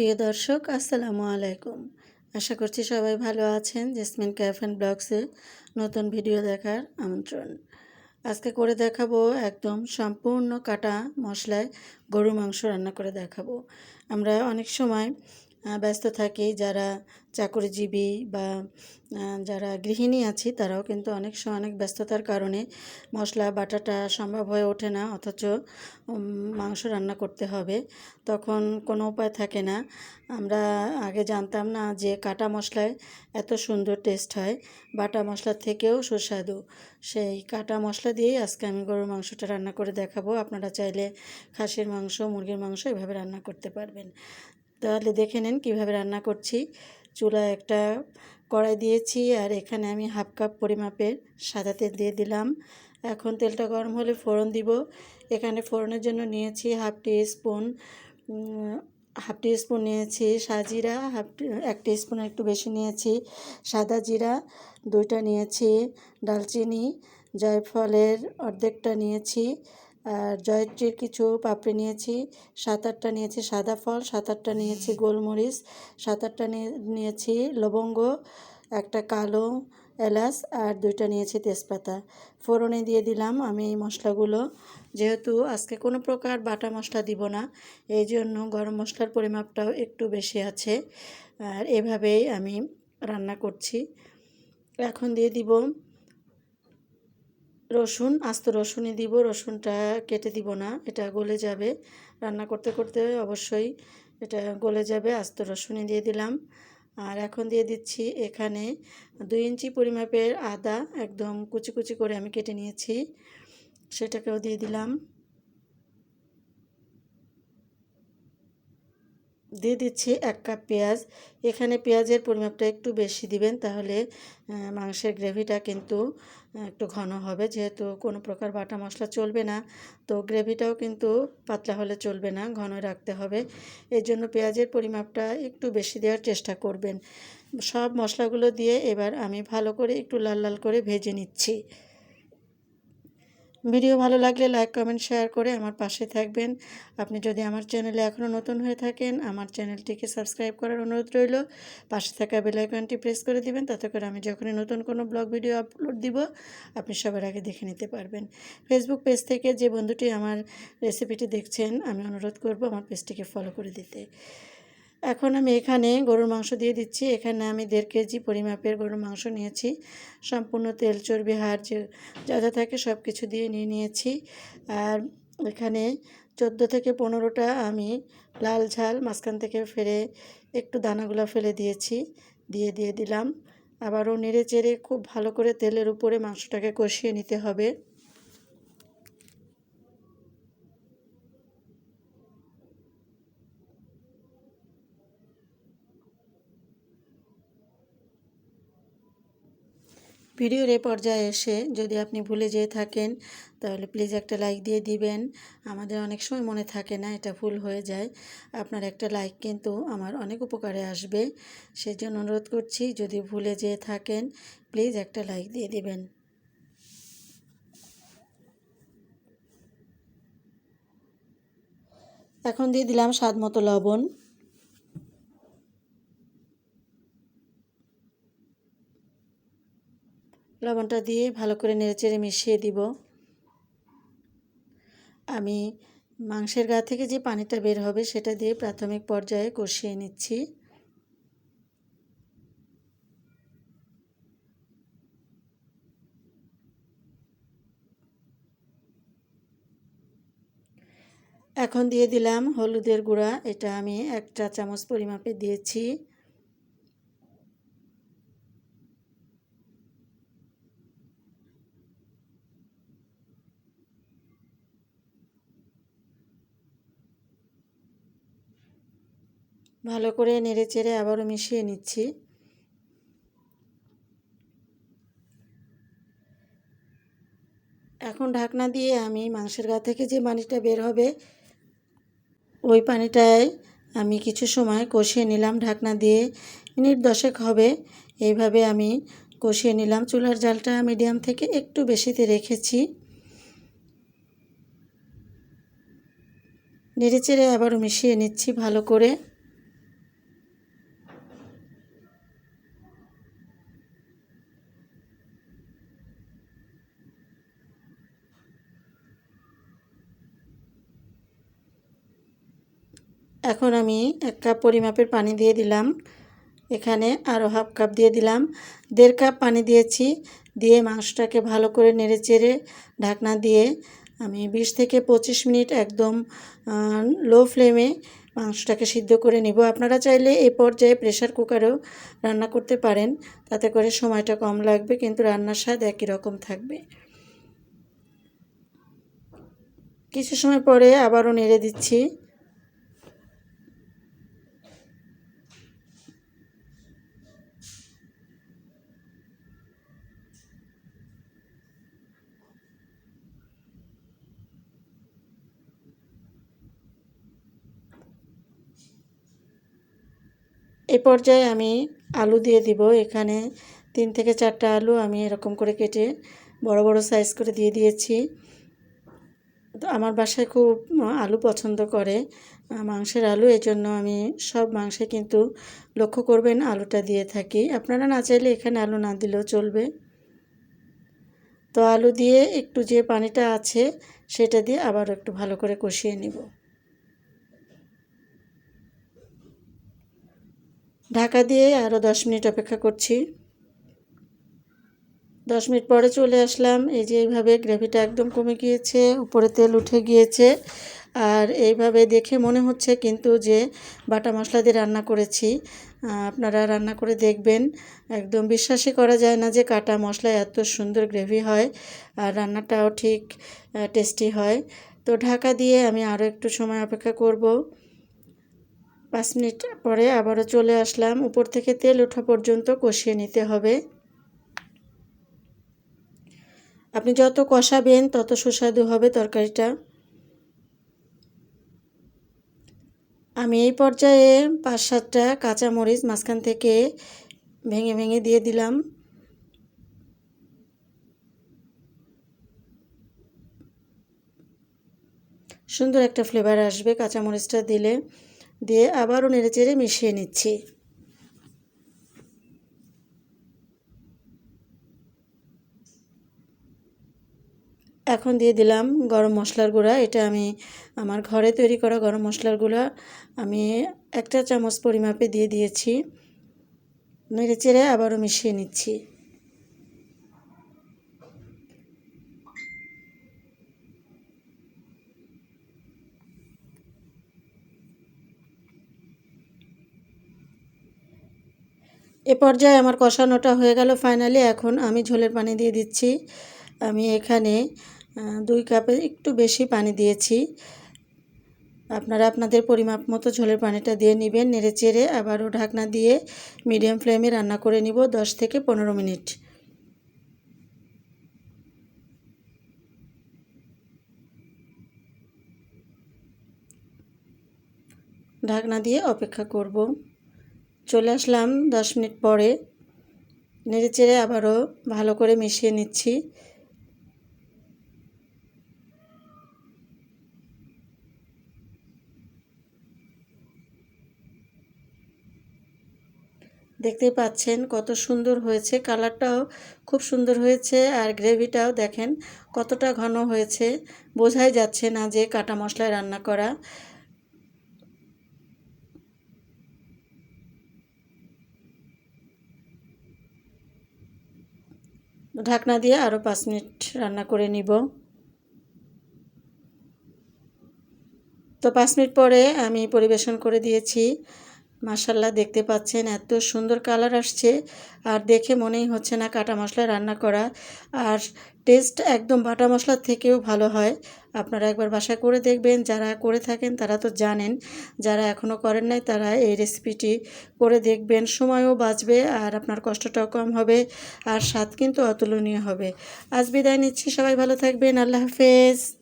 প্রিয় দর্শক, আসসালামু আলাইকুম। আশা করছি সবাই ভালো আছেন। জেসমিন ক্যাফ অ্যান্ড ব্লগসের নতুন ভিডিও দেখার আমন্ত্রণ। আজকে করে দেখাবো একদম সম্পূর্ণ কাটা মশলায় গরু মাংস রান্না করে দেখাবো। আমরা অনেক সময় ব্যস্ত থাকি। যারা চাকরিজীবী বা যারা গৃহিণী আছি, তারাও কিন্তু অনেক সময় অনেক ব্যস্ততার কারণে মশলা, বাটাটা সম্ভব হয়ে ওঠে না, অথচ মাংস রান্না করতে হবে। তখন কোনো উপায় থাকে না। আমরা আগে জানতাম না যে কাটা মশলায় এত সুন্দর টেস্ট হয়। বাটা মশলার থেকেও সুস্বাদু। সেই কাটা মশলা দিয়েই আজকে আমি গরুর মাংসটা রান্না করে দেখাবো। আপনারা চাইলে খাসির মাংস, মুরগির মাংস এভাবে রান্না করতে পারবেন। তাহলে দেখে নিন কীভাবে রান্না করছি। চুলায় একটা কড়াই দিয়েছি আর এখানে আমি হাফ কাপ পরিমাপের সাদা তেল দিয়ে দিলাম। এখন তেলটা গরম হলে ফোড়ন দিব। এখানে ফোড়নের জন্য নিয়েছি হাফ টি স্পুন হাফ টি স্পুন নিয়েছি সাজিরা হাফ এক টি স্পুন একটু বেশি নিয়েছি সাদা জিরা, দুইটা নিয়েছি ডালচিনি, জয়ফলের অর্ধেকটা নিয়েছি আর জয়ত্রীর কিছু পাপড়ি নিয়েছি, সাত আটটা নিয়েছি সাদা ফল, সাত আটটা নিয়েছি গোলমরিচ, সাত আটটা নিয়েছি লবঙ্গ, একটা কালো এলাচ আর দুইটা নিয়েছি তেজপাতা। ফোড়নে দিয়ে দিলাম আমি এই মশলাগুলো। যেহেতু আজকে কোনো প্রকার বাটা মশলা দিব না, এই জন্য গরম মশলার পরিমাপটাও একটু বেশি আছে। আর এভাবেই আমি রান্না করছি। এখন দিয়ে দিব রসুন, আস্ত রসুনই দিব, রসুনটা কেটে দিব না, এটা গলে যাবে। রান্না করতে করতে অবশ্যই এটা গলে যাবে, আস্ত রসুনই দিয়ে দিলাম। আর এখন দিয়ে দিচ্ছি এখানে দুই ইঞ্চি পরিমাপের আদা, একদম কুচি কুচি করে আমি কেটে নিয়েছি, সেটাকেও দিয়ে দিলাম। দিয়ে দিচ্ছি এক কাপ পেঁয়াজ। এখানে পেঁয়াজের পরিমাপটা একটু বেশি দিবেন, তাহলে মাংসের গ্রেভিটা কিন্তু একটু ঘন হবে, যেহেতু কোনো প্রকার বাটা মশলা চলবে না, তো গ্রেভিটাও কিন্তু পাতলা হলে চলবে না, ঘন রাখতে হবে। এর জন্য পেঁয়াজের পরিমাপটা একটু বেশি দেওয়ার চেষ্টা করবেন। সব মশলাগুলো দিয়ে এবার আমি ভালো করে একটু লাল লাল করে ভেজে নিচ্ছি। ভিডিও ভালো লাগলে লাইক, কমেন্ট, শেয়ার করে আমার পাশে থাকবেন। আপনি যদি আমার চ্যানেলে এখনও নতুন হয়ে থাকেন, আমার চ্যানেলটিকে সাবস্ক্রাইব করার অনুরোধ রইল। পাশে থাকা বেলাইকনটি প্রেস করে দিবেন, তাতে করে আমি যখনই নতুন কোনো ব্লগ, ভিডিও আপলোড দিব, আপনি সবার আগে দেখে নিতে পারবেন। ফেসবুক পেজ থেকে যে বন্ধুটি আমার রেসিপিটি দেখছেন, আমি অনুরোধ করব আমার পেজটিকে ফলো করে দিতে। এখন আমি এখানে গরুর মাংস দিয়ে দিচ্ছি। এখানে আমি দেড় কেজি পরিমাপের গরুর মাংস নিয়েছি। সম্পূর্ণ তেল, চর্বি, হাড় যে যা যা থাকে সব কিছু দিয়ে নিয়ে নিয়েছি। আর এখানে চোদ্দ থেকে পনেরোটা আমি লাল ঝাল মাঝখান থেকে ফেলে একটু দানাগুলো ফেলে দিয়েছি, দিয়ে দিয়ে দিলাম। আবারও নেড়ে চেড়ে খুব ভালো করে তেলের উপরে মাংসটাকে কষিয়ে নিতে হবে। ভিডিওর এ পর্যায়ে এসে যদি আপনি ভুলে যেয়ে থাকেন, তাহলে প্লিজ একটা লাইক দিয়ে দিবেন। আমাদের অনেক সময় মনে থাকে না, এটা ভুল হয়ে যায়। আপনার একটা লাইক কিন্তু আমার অনেক উপকারে আসবে। সেই জন্য অনুরোধ করছি, যদি ভুলে যেয়ে থাকেন প্লিজ একটা লাইক দিয়ে দিবেন। এখন দিয়ে দিলাম স্বাদ মতো লবণ। লবণটা দিয়ে ভালো করে নেড়েচেড়ে মিশিয়ে দিব। আমি মাংসের গা থেকে যে পানিটা বের হবে সেটা দিয়ে প্রাথমিক পর্যায়ে কষিয়ে নিচ্ছি। এখন দিয়ে দিলাম হলুদের গুঁড়া। এটা আমি এক চা চামচ পরিমাপে দিয়েছি। ভালো করে নেড়ে চেড়ে আবারও মিশিয়ে নিচ্ছি। এখন ঢাকনা দিয়ে আমি মাংসের গা থেকে যে পানিটা বের হবে, ওই পানিটায় আমি কিছু সময় কষিয়ে নিলাম ঢাকনা দিয়ে। মিনিট দশেক হবে, এইভাবে আমি কষিয়ে নিলাম। চুলার জালটা মিডিয়াম থেকে একটু বেশিতে রেখেছি। নেড়ে চেড়ে আবারও মিশিয়ে নিচ্ছি ভালো করে। এখন আমি এক কাপ পরিমাপের পানি দিয়ে দিলাম। এখানে আরও হাফ কাপ দিয়ে দিলাম। দেড় কাপ পানি দিয়েছি। দিয়ে মাংসটাকে ভালো করে নেড়ে চেড়ে ঢাকনা দিয়ে আমি বিশ থেকে পঁচিশ মিনিট একদম লো ফ্লেমে মাংসটাকে সিদ্ধ করে নিব। আপনারা চাইলে এই পর্যায়ে প্রেশার কুকারেও রান্না করতে পারেন। তাতে করে সময়টা কম লাগবে, কিন্তু রান্নার স্বাদ একই রকম থাকবে। কিছু সময় পরে আবারও নেড়ে দিচ্ছি। এই পর্যায়ে আমি আলু দিয়ে দিব। এখানে তিন থেকে চারটা আলু আমি এরকম করে কেটে বড় বড় সাইজ করে দিয়ে দিয়েছি। তো আমার বাসায় খুব আলু পছন্দ করে মাংসের আলু। এই জন্য আমি সব মাংসে কিন্তু লক্ষ্য করবেন আলুটা দিয়ে থাকি। আপনারা না চাইলে এখানে আলু না দিলেও চলবে। তো আলু দিয়ে একটু যে পানিটা আছে সেটা দিয়ে আবার একটু ভালো করে কষিয়ে নিব। ঢাকা দিয়ে আরও দশ মিনিট অপেক্ষা করছি। দশ মিনিট পরে চলে আসলাম। এই যে এইভাবে গ্রেভিটা একদম কমে গিয়েছে, উপরে তেল উঠে গিয়েছে। আর এইভাবে দেখে মনে হচ্ছে কিন্তু যে বাটা মশলা দিয়ে রান্না করেছি। আপনারা রান্না করে দেখবেন। একদম বিশ্বাসই করা যায় না যে কাটা মশলা এত সুন্দর গ্রেভি হয় আর রান্নাটাও ঠিক টেস্টি হয়। তো ঢাকা দিয়ে আমি আরও একটু সময় অপেক্ষা করব। পাঁচ মিনিট পরে আবারও চলে আসলাম। উপর থেকে তেল ওঠা পর্যন্ত কষিয়ে নিতে হবে। আপনি যত কষাবেন, তত সুস্বাদু হবে তরকারিটা। আমি এই পর্যায়ে পাঁচ সাতটা কাঁচামরিচ মাঝখান থেকে ভেঙে ভেঙে দিয়ে দিলাম। সুন্দর একটা ফ্লেভার আসবে কাঁচামরিচটা দিলে। দিয়ে আবারও নেড়ে চেড়ে মিশিয়ে নিচ্ছি। এখন দিয়ে দিলাম গরম মশলার গুঁড়া। এটা আমি আমার ঘরে তৈরি করা গরম মশলার গুঁড়া। আমি একটা চামচ পরিমাপে দিয়ে দিয়েছি। নেড়ে চেড়ে আবারও মিশিয়ে নিচ্ছি। এ পর্যায়ে আমার কষানোটা হয়ে গেল ফাইনালি এখন আমি ঝোলের পানি দিয়ে দিচ্ছি। আমি এখানে দুই কাপে একটু বেশি পানি দিয়েছি। আপনারা আপনাদের পরিমাপ মতো ঝোলের পানিটা দিয়ে নেবেন, নেড়ে চেড়ে আবারও ঢাকনা দিয়ে মিডিয়াম ফ্লেমে রান্না করে নিব দশ থেকে পনেরো মিনিট। ঢাকনা দিয়ে অপেক্ষা করব। চলে আসলাম দশ মিনিট পরে। নেড়ে চেড়ে আবারও ভালো করে মিশিয়ে নিচ্ছি। দেখতেই পাচ্ছেন কত সুন্দর হয়েছে। কালারটাও খুব সুন্দর হয়েছে আর গ্রেভিটাও দেখেন কতটা ঘন হয়েছে। বোঝাই যাচ্ছে না যে কাটা মশলায় রান্না করা। ঢাকনা দিয়ে আরও পাঁচ মিনিট রান্না করে নিব। তো পাঁচ মিনিট পরে আমি পরিবেশন করে দিয়েছি। মাসাল্লাহ দেখতে পাচ্ছেন এত সুন্দর কালার আসছে। আর দেখে মনেই হচ্ছে না কাটা মশলা রান্না করা। আর টেস্ট একদম বাটা মশলার থেকেও ভালো হয়। আপনারা একবার বাসায় করে দেখবেন, যারা করে থাকেন তারা তো জানেন। যারা এখনও করেন নাই তারা এই রেসিপিটি করে দেখবেন, সময়ও বাঁচবে আর আপনার কষ্টটাও কম হবে আর স্বাদ কিন্তু অতুলনীয় হবে। আজ বিদায় নিচ্ছি, সবাই ভালো থাকবেন, আল্লাহ হাফেজ।